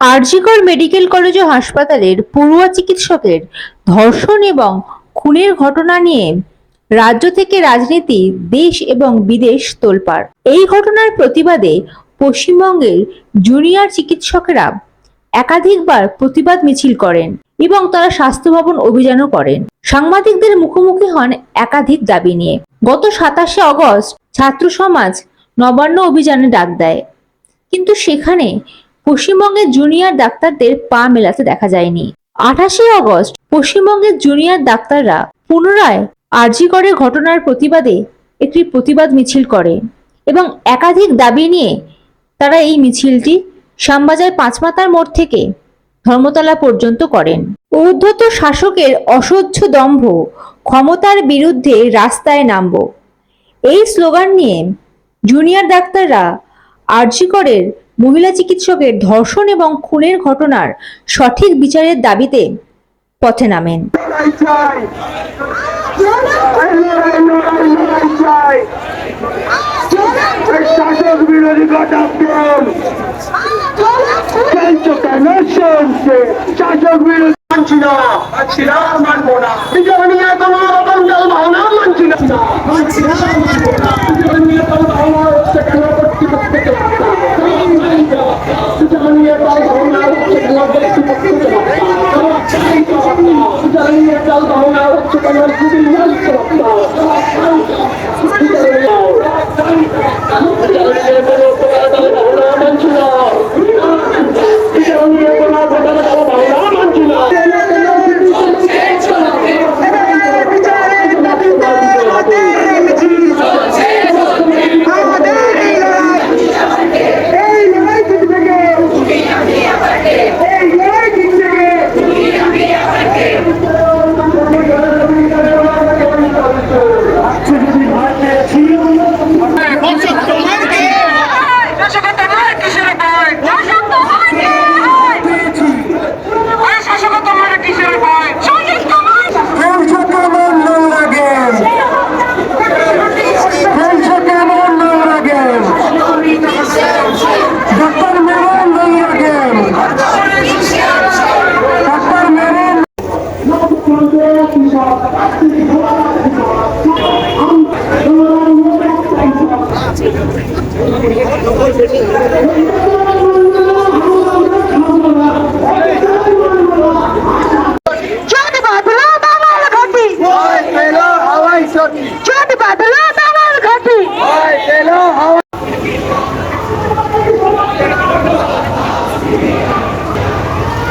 RG Kar medical college ও হাসপাতালের পড়ুয়া চিকিৎসকের ধর্ষণ এবং খুনের ঘটনা নিয়ে রাজ্য থেকে রাজনীতি, দেশ এবং বিদেশ তোলপাড়। এই ঘটনার প্রতিবাদে পশ্চিমবঙ্গের জুনিয়র চিকিৎসকরা একাধিকবার প্রতিবাদ মিছিল করেন এবং তারা স্বাস্থ্য ভবন অভিযানও করেন। সাংবাদিকদের মুখোমুখি হন একাধিক দাবি নিয়ে। গত সাতাশে অগস্ট ছাত্র সমাজ নবান্ন অভিযানে ডাক দেয়। কিন্তু সেখানে পশ্চিমবঙ্গের জুনিয়র ডাক্তারদের পা মেলাতে দেখা যায়নি। আঠাশে অগস্ট পশ্চিমবঙ্গের জুনিয়র ডাক্তাররা পুনরায় আরজি করে ঘটনার প্রতিবাদে একটি প্রতিবাদ মিছিল করে এবং একাধিক দাবি নিয়ে তারা এই মিছিলটি শ্যামবাজার পাঁচমাতার মোড় থেকে ধর্মতলা পর্যন্ত করেন। ঊর্ধ্বত শাসকের অসহ্য দম্ভ ক্ষমতার বিরুদ্ধে রাস্তায় নামব। এই স্লোগান নিয়ে জুনিয়র ডাক্তাররা আরজিকরের মহিলা চিকিৎসকের ধর্ষণ এবং খুনের ঘটনার সঠিক বিচারের দাবিতে পথে নামেন। শাসক বিরোধী ভাবনা হচ্ছে কেন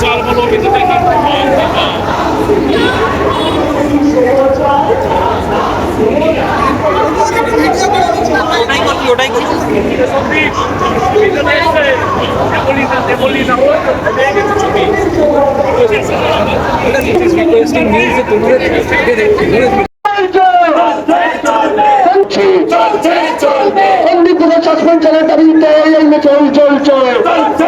Salvo lo que te tenga. চোট বাঁধলো বাবার ঘাটি চোট বাঁধলো বাবার ঘাটি requesting me যে তোমরা সন্দিগ্ধ সাসপেনশনের দাবিতে এই মিছিল চলছে সন্দিগ্ধ